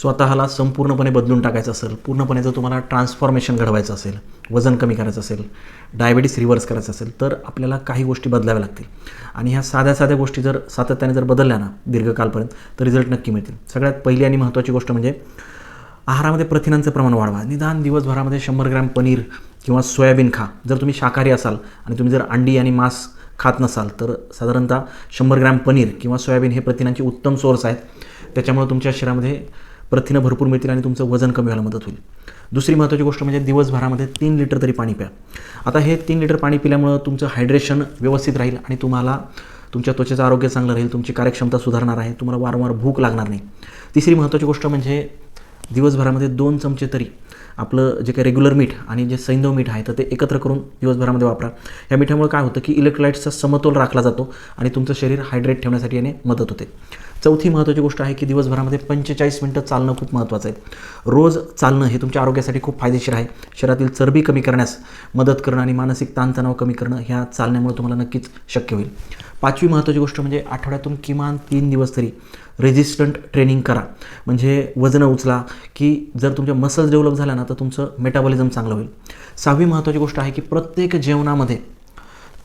स्वतःला संपूर्णपणे बदलून टाकायचं असेल पूर्णपणे जर तुम्हाला ट्रान्सफॉर्मेशन घडवायचं असेल वजन कमी करायचं असेल डायबिटीस रिव्हर्स करायचं असेल तर आपल्याला काही गोष्टी बदलाव्या लागतील. आणि ह्या साध्या साध्या गोष्टी जर सातत्याने जर बदलल्या ना दीर्घकालपर्यंत तर रिझल्ट नक्की मिळतील. सगळ्यात पहिली आणि महत्त्वाची गोष्ट म्हणजे आहारामध्ये प्रथिनांचं प्रमाण वाढवा. निदान दिवसभरामध्ये शंभर ग्रॅम पनीर किंवा सोयाबीन खा. जर तुम्ही शाकाहारी असाल आणि तुम्ही जर अंडी आणि मांस खात नसाल तर साधारणतः शंभर ग्रॅम पनीर किंवा सोयाबीन हे प्रथिनांचे उत्तम सोर्स आहेत. त्याच्यामुळे तुमच्या शरीरामध्ये प्रथिनं भरपूर मिळतील आणि तुमचं वजन कमी व्हायला मदत होईल. दुसरी महत्त्वाची गोष्ट म्हणजे दिवसभरामध्ये तीन लिटर तरी पाणी प्या. आता हे तीन लिटर पाणी पिल्यामुळं तुमचं हायड्रेशन व्यवस्थित राहील आणि तुम्हाला तुमच्या त्वचेचं आरोग्य चांगलं राहील तुमची कार्यक्षमता सुधारणार आहे तुम्हाला वारंवार भूक लागणार नाही. तिसरी महत्त्वाची गोष्ट म्हणजे दिवसभरामध्ये दोन चमचे तरी आपलं जे काही रेग्युलर मीठ आणि जे सैंधव मीठ आहे तर ते एकत्र करून दिवसभरामध्ये वापरा. या मिठामुळे काय होतं की इलेक्ट्रोलाईट्सचा समतोल राखला जातो आणि तुमचं शरीर हायड्रेट ठेवण्यासाठी याने मदत होते. चौथी महत्त्वाची गोष्ट आहे की दिवसभरामध्ये पंचेचाळीस मिनटं चालणं खूप महत्त्वाचं आहे. रोज चालणं हे तुमच्या आरोग्यासाठी खूप फायदेशीर आहे. शरीरातील चरबी कमी करण्यास मदत करणं आणि मानसिक ताणतणाव कमी करणं ह्या चालण्यामुळे तुम्हाला नक्कीच शक्य होईल. पाचवी महत्त्वाची गोष्ट म्हणजे आठवड्यातून किमान तीन दिवस तरी रेजिस्टंट ट्रेनिंग करा. म्हणजे वजनं उचला की जर तुमच्या मसल्स डेव्हलप झाल्या ना तर तुमचं मेटाबॉलिझम चांगलं होईल. सहावी महत्त्वाची गोष्ट आहे की प्रत्येक जेवणामध्ये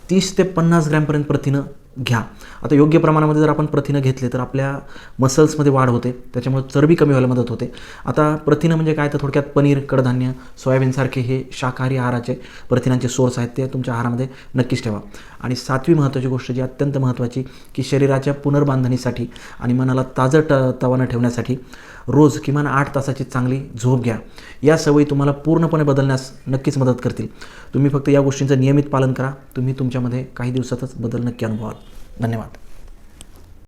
तीस ते पन्नास ग्रॅमपर्यंत प्रथिनं घ्या. आता योग्य प्रमाणामध्ये जर आपण प्रथिनं घेतले तर आपल्या मसल्समध्ये वाढ होते. त्याच्यामुळे चरबी कमी व्हायला मदत होते. आता प्रथिनं म्हणजे काय? तर थोडक्यात पनीर कडधान्य सोयाबीनसारखे हे शाकाहारी आहाराचे प्रथिनांचे सोर्स आहेत. ते तुमच्या आहारामध्ये नक्कीच ठेवा. आणि सातवी महत्त्वाची गोष्ट जी अत्यंत महत्त्वाची की शरीराच्या पुनर्बांधणीसाठी आणि मनाला ताजं ट तवानं ठेवण्यासाठी रोज किमान आठ तासाची चांगली झोप घ्या. या सवयी तुम्हाला पूर्णपणे बदलण्यास नक्कीच मदत करतील. तुम्ही फक्त या गोष्टींचं नियमित पालन करा. तुम्ही तुमच्यामध्ये काही दिवसातच बदल नक्की अनुभवाल. धन्यवाद.